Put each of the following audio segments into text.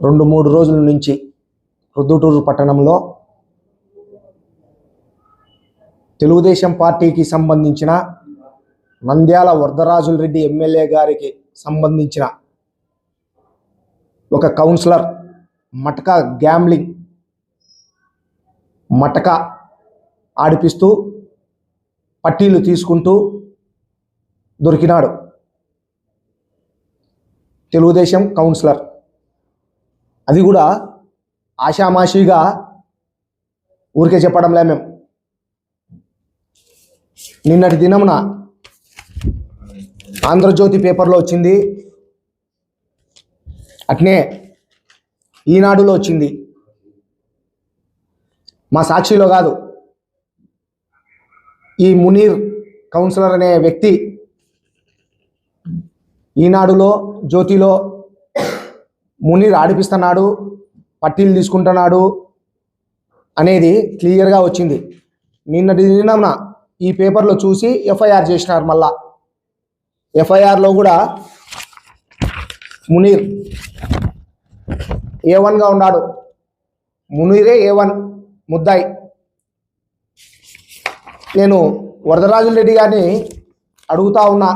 రెండు మూడు రోజుల నుంచి రుద్దుటూరు పట్టణంలో తెలుగుదేశం పార్టీకి సంబంధించిన నంద్యాల వరదరాజుల రెడ్డి ఎమ్మెల్యే గారికి సంబంధించిన ఒక కౌన్సిలర్ మటకా గ్యామ్లింగ్ మటక ఆడిపిస్తూ పట్టీలు తీసుకుంటూ దొరికినాడు తెలుగుదేశం కౌన్సిలర్. అది కూడా ఆషామాషిగా ఊరికే చెప్పడంలే మేము నిన్నటి దినమున ఆంధ్రజ్యోతి పేపర్లో వచ్చింది. అట్నే ఈనాడులో వచ్చింది. మా సాక్షిలో కాదు. ఈ మునీర్ కౌన్సిలర్ అనే వ్యక్తి ఈనాడులో జ్యోతిలో మునీర్ ఆడిపిస్తున్నాడు పట్టీలు తీసుకుంటున్నాడు అనేది క్లియర్గా వచ్చింది. నిన్నటి దినమున ఈ పేపర్లో చూసి ఎఫ్ఐఆర్ చేసినారు మళ్ళా. ఎఫ్ఐఆర్లో కూడా మునీర్ ఏ వన్గా ఉన్నాడు. మునీరే ఏ వన్ ముద్దాయి. నేను వరదరాజుల రెడ్డి గారిని అడుగుతా ఉన్నా.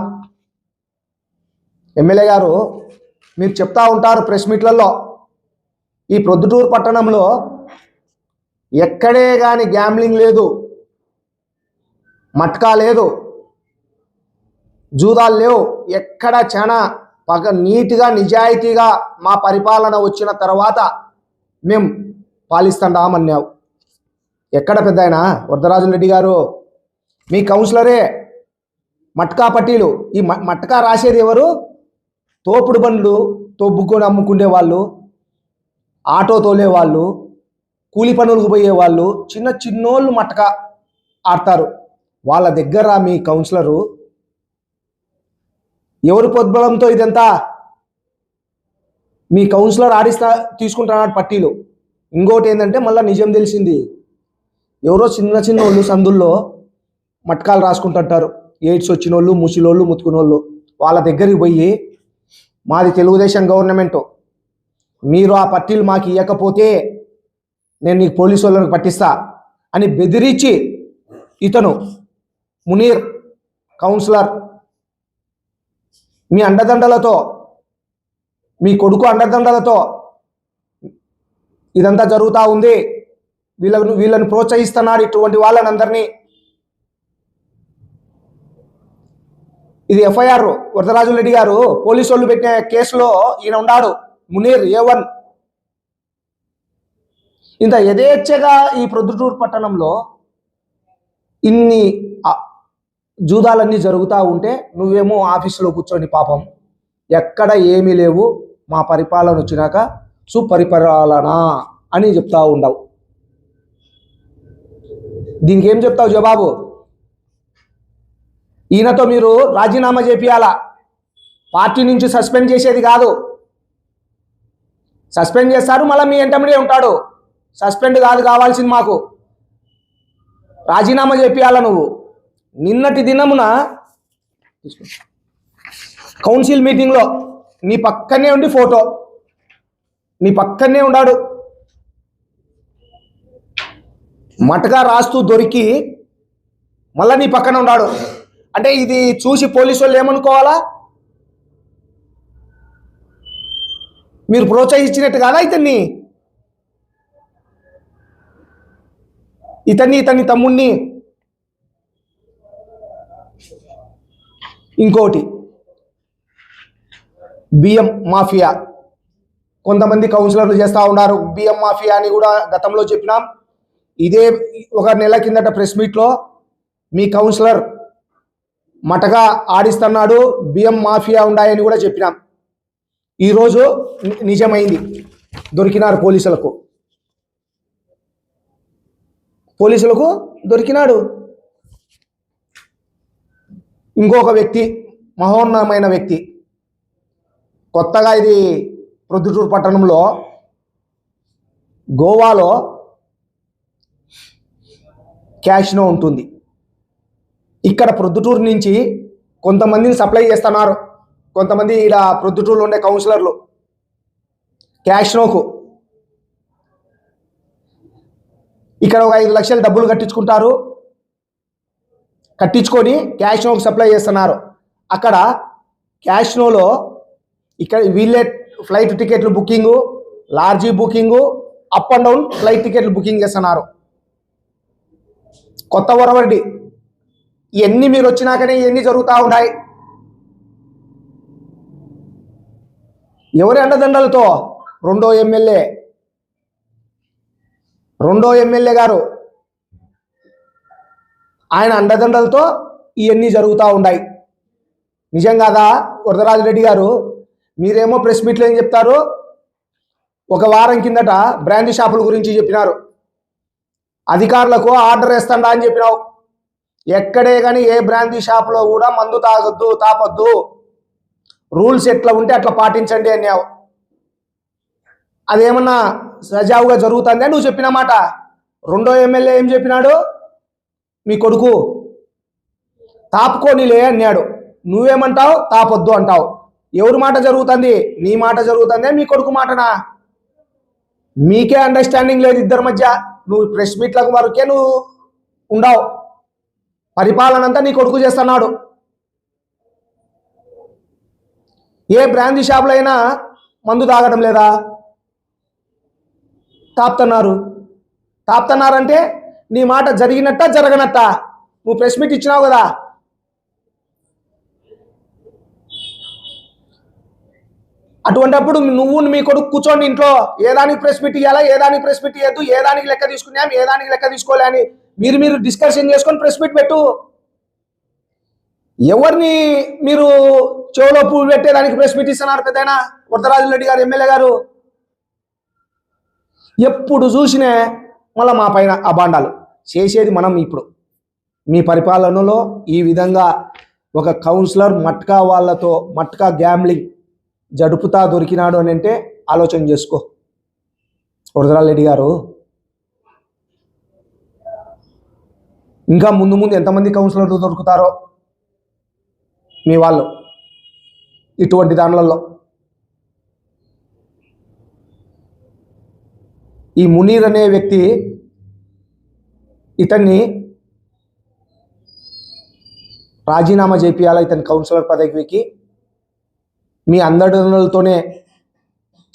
ఎమ్మెల్యే గారు మీరు చెప్తా ఉంటారు ప్రెస్ మీట్లలో. ఈ ప్రొద్దుటూరు పట్టణంలో ఎక్కడే కానీ గ్యాంబ్లింగ్ లేదు. మట్కా లేదు. జూదాలు లేవు. ఎక్కడ చాలా పగ నీట్గా నిజాయితీగా మా పరిపాలన వచ్చిన తర్వాత మేము పాలిస్తామన్నావు ఎక్కడ పెద్ద ఆయన రెడ్డి గారు. మీ కౌన్సిలరే మట్కా పట్టీలు. ఈ మ- మట్కా రాసేది ఎవరు? తోపుడు బండ్లు తొబ్బుకొని అమ్ముకునే వాళ్ళు ఆటో తోలే వాళ్ళు కూలి పనులకు పోయే వాళ్ళు చిన్న చిన్నోళ్ళు మటక ఆడతారు. వాళ్ళ దగ్గర మీ కౌన్సిలరు ఎవరి పొద్బలంతో ఇదంతా మీ కౌన్సిలర్ ఆడిస్తా తీసుకుంటున్నాడు పట్టీలు. ఇంకోటి ఏంటంటే మళ్ళీ నిజం తెలిసింది. ఎవరో చిన్న చిన్న వాళ్ళు సందుల్లో మట్కాలు రాసుకుంటుంటారు. ఎయిడ్స్ వచ్చిన వాళ్ళు ముసిలోళ్ళు ముత్తుకునోళ్ళు. వాళ్ళ దగ్గరికి పోయి మాది తెలుగుదేశం గవర్నమెంట్. మీరు ఆ పట్టీలు మాకు ఇవ్వకపోతే నేను నీకు పోలీసు వాళ్ళకి పట్టిస్తా అని బెదిరించి ఇతను మునీర్ కౌన్సిలర్ మీ అండదండలతో మీ కొడుకు అండదండలతో ఇదంతా జరుగుతూ ఉంది. వీళ్ళను వీళ్ళని ప్రోత్సహిస్తున్నాడు ఇటువంటి వాళ్ళని అందరినీ ఇది ఎఫ్ఐఆర్. వరదరాజు రెడ్డి గారు పోలీసు వాళ్ళు పెట్టిన కేసులో ఈయన ఉన్నాడు. Munir A one. ఇంత యథేచ్ఛగా ఈ ప్రొద్దుటూరు పట్టణంలో ఇన్ని జూదాలన్నీ జరుగుతూ ఉంటే నువ్వేమో ఆఫీసులో కూర్చొని పాపం. ఎక్కడ ఏమీ లేవు. మా పరిపాలన వచ్చినాక సుపరిపాలన అని చెప్తా ఉండవు. దీనికి ఏం చెప్తావు జవాబు ఈయనతో మీరు రాజీనామా చేపియాలా పార్టీ నుంచి సస్పెండ్ చేసేది కాదు. సస్పెండ్ చేస్తారు మళ్ళీ మీ ఎంటమిడే ఉంటాడు. సస్పెండ్ కాదు కావాల్సింది మాకు. రాజీనామా చేపియాల నువ్వు? నిన్నటి దినమున కౌన్సిల్ మీటింగ్లో నీ పక్కనే ఉండి ఫోటో. నీ పక్కనే ఉన్నాడు మటగా రాస్తూ దొరికి మళ్ళీ నీ పక్కన ఉన్నాడు అంటే ఇది చూసి పోలీసు వాళ్ళు ఏమనుకోవాలా? మీరు ప్రోత్సహించినట్టు కాదా ఇతన్ని? ఇతన్ని ఇతన్ని తమ్ముణ్ణి? ఇంకోటి బియ్యం మాఫియా. కొంతమంది కౌన్సిలర్లు చేస్తూ ఉన్నారు. బియ్యం మాఫియా అని కూడా గతంలో చెప్పినాం. ఇదే ఒక నెల కిందట ప్రెస్ మీట్లో మీ కౌన్సిలర్ మటగా ఆడిస్తున్నాడు బియ్యం మాఫియా ఉన్నాయని కూడా చెప్పినాం. ఈరోజు ని- నిజమైంది. దొరికినారు పోలీసులకు. పోలీసులకు దొరికినాడు. ఇంకొక వ్యక్తి మహోన్నతమైన వ్యక్తి. కొత్తగా ఇది ప్రొద్దుటూరు పట్టణంలో గోవాలో క్యాష్నో ఉంటుంది. ఇక్కడ ప్రొద్దుటూరు నుంచి కొంతమందిని సప్లై చేస్తున్నారు. కొంతమంది ఇక్కడ ప్రొద్దుటూరులో ఉండే కౌన్సిలర్లు. క్యాష్నోకు ఇక్కడ ఒక ఐదు లక్షలు డబ్బులు కట్టించుకుంటారు. కట్టించుకొని క్యాష్నోకు సప్లై చేస్తున్నారు. అక్కడ క్యాష్నోలో ఇక్కడ వీళ్ళే ఫ్లైట్ టికెట్లు booking Lodgy booking up and down flight టికెట్లు బుకింగ్ చేస్తున్నారు. కొత్త వరవడి ఇవన్నీ మీరు వచ్చినాకనే ఇవన్నీ జరుగుతూ ఉన్నాయి? ఎవరి అండదండలతో? రెండో ఎమ్మెల్యే. రెండో ఎమ్మెల్యే గారు. ఆయన అండదండలతో ఇవన్నీ జరుగుతూ ఉన్నాయి నిజం కాదా వరదరాజరెడ్డి గారు? మీరేమో ప్రెస్ మీట్లో ఏం చెప్తారు? ఒక వారం కిందట బ్రాండీ షాపుల గురించి చెప్పినారు. అధికారులకు ఆర్డర్ వేస్తాడా అని చెప్పినావు. ఎక్కడే కానీ ఏ బ్రాందీ షాప్లో కూడా మందు తాగొద్దు తాపొద్దు. రూల్స్ ఎట్లా ఉంటే అట్లా పాటించండి అన్నావు. అదేమన్నా సజావుగా జరుగుతుందే? నువ్వు చెప్పిన మాట. రెండో ఎమ్మెల్యే ఏం చెప్పినాడు? మీ కొడుకు తాపుకోనిలే అన్నాడు. నువ్వేమంటావు? తాపొద్దు అంటావు. ఎవరి మాట జరుగుతుంది? నీ మాట జరుగుతుందే మీ కొడుకు మాటనా? మీకే అండర్స్టాండింగ్ లేదు ఇద్దరి మధ్య. నువ్వు ప్రెస్ మీట్లకు వరకే నువ్వు ఉండవు. పరిపాలన అంతా నీ కొడుకు చేస్తున్నాడు. ఏ బ్రాంది షాపులో అయినా మందు తాగడం లేదా? తాపుతున్నారు. తాపుతున్నారంటే నీ మాట జరిగినట్ట జరగనట్ట? నువ్వు ప్రెస్ మీట్ ఇచ్చినావు కదా. అటువంటప్పుడు నువ్వు మీ కొడుకు కూర్చోండి ఇంట్లో. ఏదానికి ప్రెస్ మీట్ ఇవ్వాలా ఏ దానికి ప్రెస్ మీట్ ఇవ్వద్దు ఏదానికి లెక్క తీసుకున్నాం? ఏదానికి లెక్క తీసుకోలే అని మీరు మీరు డిస్కషన్ చేసుకొని ప్రెస్ మీట్ పెట్టు. ఎవరిని మీరు చెవులో పువ్వు పెట్టేదానికి ప్రెస్ మీట్ ఇస్తున్నారు పెద్దయినా? వరదరాజు రెడ్డి గారు ఎమ్మెల్యే గారు? ఎప్పుడు చూసినే మళ్ళీ మా పైన అబాండాలు చేసేది మనం ఇప్పుడు. మీ పరిపాలనలో ఈ విధంగా ఒక కౌన్సిలర్ మట్కా వాళ్ళతో మట్కా గ్యాంబ్లింగ్ జడుపుతా దొరికినాడు అని అంటే ఆలోచన చేసుకో. వరదరాజు రెడ్డి గారు ఇంకా ముందు ముందు ఎంతమంది కౌన్సిలర్లు దొరుకుతారో? మీ వాళ్ళు. ఇటువంటి దానిలలో ఈ మునీర్ అనే వ్యక్తి ఇతన్ని రాజీనామా చేపియాలా ఇతని కౌన్సిలర్ పదవికి? మీ అందరితోనే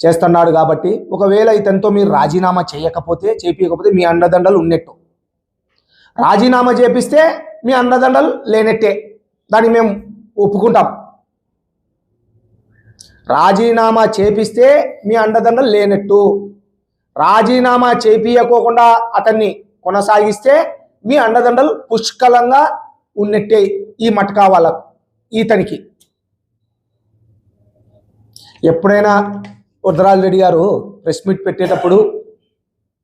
చేస్తున్నాడు కాబట్టి. ఒకవేళ ఇతనితో మీరు రాజీనామా చేయకపోతే చేపించకపోతే మీ అండదండలు ఉన్నట్టు. రాజీనామా చేపిస్తే మీ అండదండలు లేనట్టే. దాన్ని మేము ఒప్పుకుంటాం. రాజీనామా చేపిస్తే మీ అండదండలు లేనట్టు. రాజీనామా చేపియకోకుండా అతన్ని కొనసాగిస్తే మీ అండదండలు పుష్కలంగా ఉన్నట్టే ఈ మటకా వాళ్ళకు ఈతనికి. ఎప్పుడైనా వరదరాజు రెడ్డి గారు ప్రెస్ మీట్ పెట్టేటప్పుడు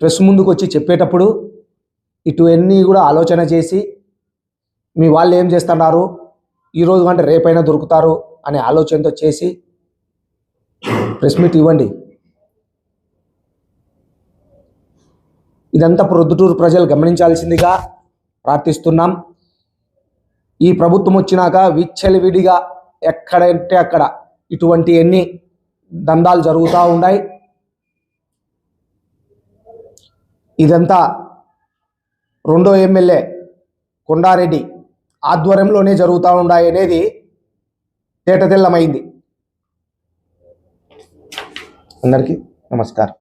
ప్రెస్ ముందుకు వచ్చి చెప్పేటప్పుడు ఇటువన్నీ కూడా ఆలోచన చేసి మీ వాళ్ళు ఏం చేస్తున్నారు? ఈరోజు కంటే రేపైనా దొరుకుతారు అనే ఆలోచనతో చేసి ప్రెస్ మీట్ ఇవ్వండి. ఇదంతా ప్రొద్దుటూరు ప్రజలు గమనించాల్సిందిగా ప్రార్థిస్తున్నాం. ఈ ప్రభుత్వం వచ్చినాక విచ్చలివిడిగా ఎక్కడంటే అక్కడ ఇటువంటి ఎన్ని దందాలు జరుగుతూ ఉన్నాయి. ఇదంతా రెండో ఎమ్మెల్యే కొండారెడ్డి ఆధ్వర్యంలోనే జరుగుతూ ఉన్నాయి అనేది తేటతెల్లమైంది. అందరికీ నమస్కారం.